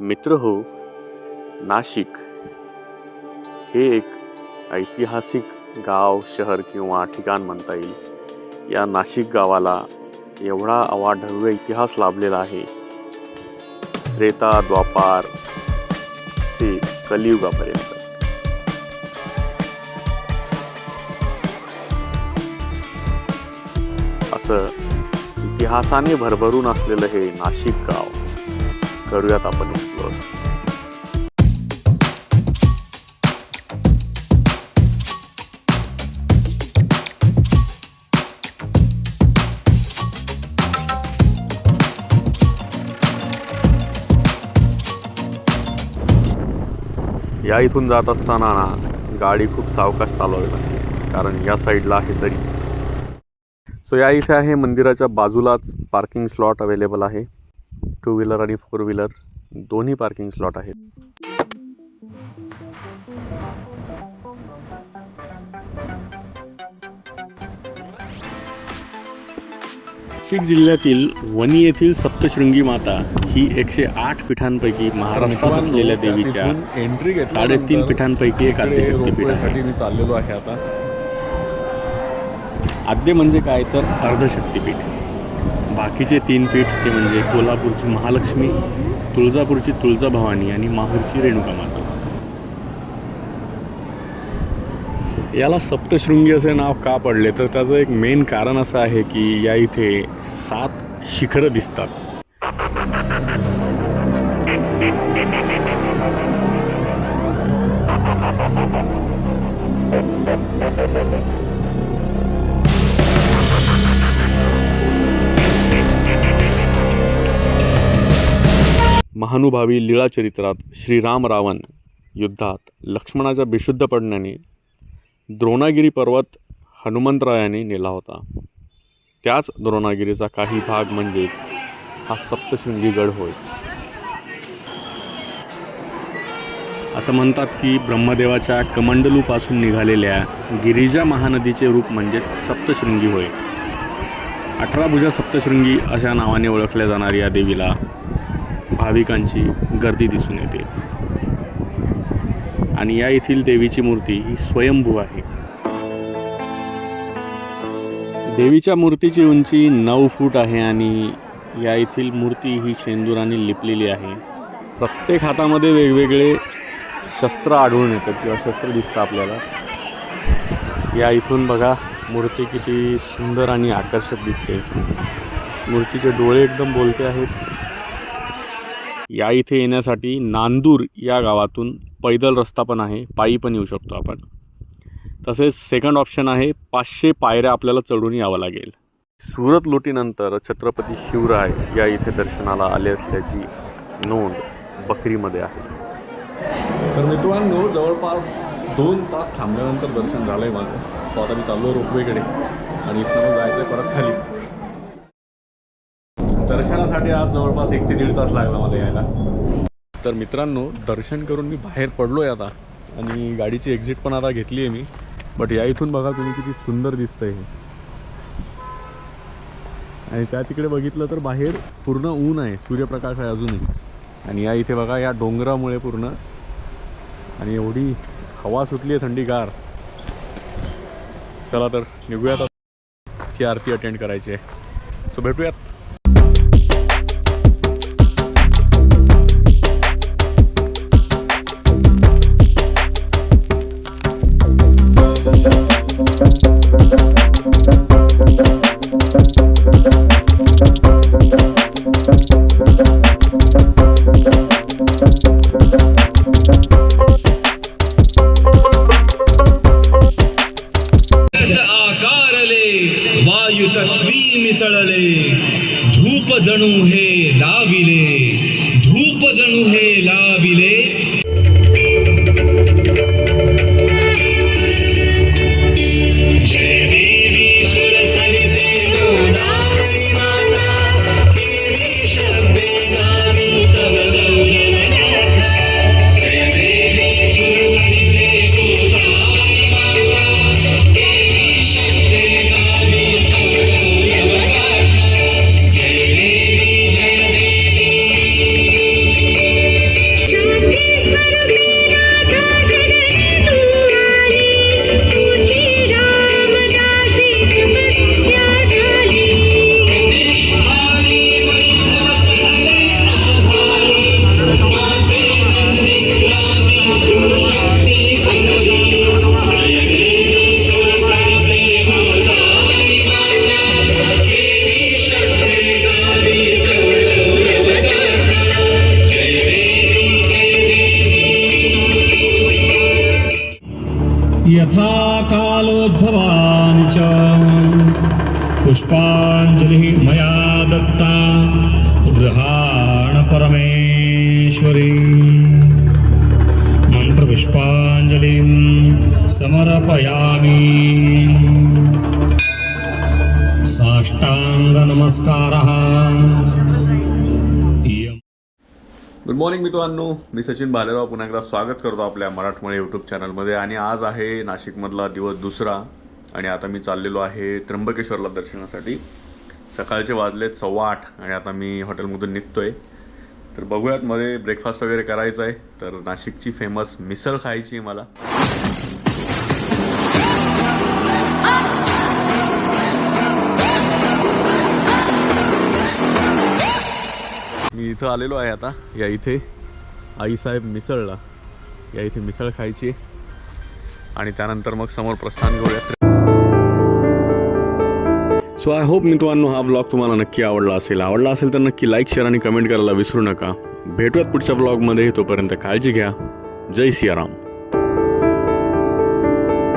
मित्र हो नाशिक हे एक ऐतिहासिक गाव शहर किंवा ठिकाण म्हणता येईल. या नाशिक गावाला एवढा अवाढव्य इतिहास लाभलेला आहे. त्रेता द्वापार ते कलियुगापर्यंत. असं इतिहासाने भरभरून असलेलं हे नाशिक गाव करूयात आपण एक्सप्लोअर या इथून जात असताना ना गाडी खूप सावकाश चालवावी लागते कारण या साईडला आहे दरी. सो या इथे आहे मंदिराच्या बाजूलाच पार्किंग स्लॉट अवेलेबल आहे. टू व्हीलर आणि फोर व्हीलर दोन्ही पार्किंग स्लॉट आहेत. नाशिक जिल्ह्यातील वणी येथील सप्तशृंगी माता ही एकशे आठ पीठांपैकी महाराष्ट्रात असलेल्या देवीच्या एंट्री साडेतीन पीठांपैकी एक आद्यशक्तीपीठ आहे. मी चाललेलो आहे आता. आद्य म्हणजे काय? तर अर्धशक्तीपीठ. बाकीचे तीन पीठ ते म्हणजे कोल्हापूरची महालक्ष्मी तुळजापूरची तुळजाभवानी आणि माहूरची रेणुका माता. याला सप्तशृंगी असे नाव का पडले? तर त्याचं एक मेन कारण असं आहे की या इथे सात शिखरं दिसतात. महानुभावी लीळाचरित्रात श्रीराम रावण युद्धात लक्ष्मणाच्या बेशुद्ध पडण्याने द्रोणागिरी पर्वत हनुमंतरायाने नेला होता. त्याच द्रोणागिरीचा काही भाग म्हणजेच हा सप्तशृंगी गड होय. असं म्हणतात की ब्रह्मदेवाच्या कमंडलूपासून निघालेल्या गिरिजा महानदीचे रूप म्हणजेच सप्तशृंगी होय. अठरा भुजा सप्तशृंगी अशा नावाने ओळखल्या जाणाऱ्या या देवीला भाविकांची गर्दी दिसून येते. आणि या येथील देवीची मूर्ती ही स्वयंभू आहे. देवीच्या मूर्तीची उंची नऊ फूट आहे आणि या येथील मूर्ती ही शेंदुराने लिपलेली आहे. प्रत्येक हातामध्ये वेगवेगळे शस्त्र आढळून येतं किंवा शस्त्र दिसतं आपल्याला. या इथून बघा मूर्ती किती सुंदर आणि आकर्षक दिसते. मूर्तीचे डोळे एकदम बोलते आहेत. या इथे येण्यासाठी नांदूर या गावातून पैदल रस्ता पण आहे पायी पण येऊ शकतो आपण. तसेच सेकंड ऑप्शन आहे पाचशे पायऱ्या आपल्याला चढून यावं लागेल. सुरत लुटीनंतर छत्रपती शिवराय या इथे दर्शनाला आले असल्याची नोंद बकरीमध्ये आहे. तर मित्रांनो जवळपास दोन तास थांबल्यानंतर दर्शन झालं आहे माझं सो मी चाललो रोपवेकडे. आणि इथं जायचं परत खाली. दर्शनासाठी आज जवळपास एक ते दीड तास लागला मला यायला. तर मित्रांनो दर्शन करून मी बाहेर पडलो आहे आता. आणि गाडीची एक्झिट पण आता घेतली आहे मी. बट या इथून बघा तुम्ही किती सुंदर दिसतंय हे. आणि त्या तिकडे बघितलं तर बाहेर पूर्ण ऊन आहे. सूर्यप्रकाश आहे अजूनही. आणि या इथे बघा या डोंगरामुळे पूर्ण. आणि एवढी हवा सुटली आहे थंडीगार. चला तर निघूयात. ती आरती अटेंड करायची आहे. सो भेटूयात. मिसळले. धूप जणू हे लाविले. धूप जणू हे लाविले. यथा कालोद्भवानि च। पुष्पाञ्जलिः मया दत्ता गृहाण परमेश्वरी। मन्त्रपुष्पाञ्जलिं समर्पयामि। साष्टाङ्गनमस्कारः। गुड मॉर्निंग मित्रांनो. मी सचिन भालेराव. पुन्हा एकदा स्वागत करतो आपल्या मराठमोळे यूट्यूब चॅनलमध्ये आणि आज आहे नाशिकमधला दिवस दुसरा. आणि आता मी चाललेलो आहे त्र्यंबकेश्वरला दर्शनासाठी. सकाळचे वाजले सव्वा आठ आणि आता मी हॉटेलमधून निघतो आहे तर बघूयात मध्ये ब्रेकफास्ट वगैरे करायचं आहे तर नाशिकची फेमस मिसळ खायची आहे मला. इथं आलेलो आहे आता. या इथे आईसाहेब मिसळला. या इथे मिसळ खायची आणि त्यानंतर मग समोर प्रस्थान करूया सो आय होप मित्रांनो हा व्लॉग तुम्हाला नक्की आवडला असेल. आवडला असेल तर नक्की लाईक शेअर आणि कमेंट करायला विसरू नका. भेटूयात पुढच्या व्लॉगमध्ये तोपर्यंत काळजी घ्या. जय सियाराम.